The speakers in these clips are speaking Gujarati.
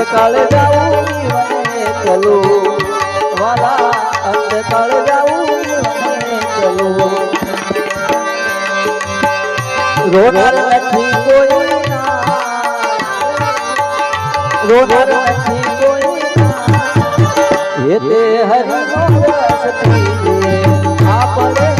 અંતકાળ જાવું વને ચલું વાલા અંતકાળ જાવું વને ચલું રોનાર નથી કોઈ રોનાર નથી કોઈ એ તે હરિનો રસ પીએ આપણે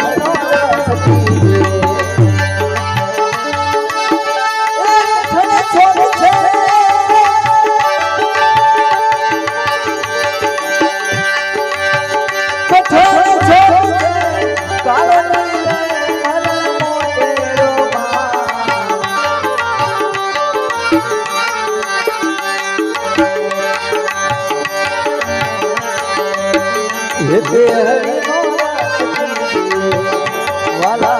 એતે હરિનો રસ પીએ વાલા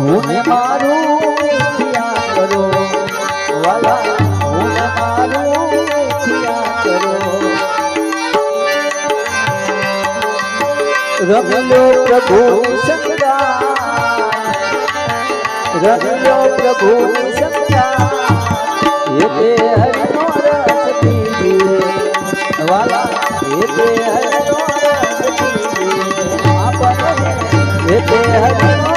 હું મારું કરો. વાલા હું મારું કરો. રમલો પ્રભુ સદા રમલો પ્રભુ સદા વાલા, એ હરિનો રસ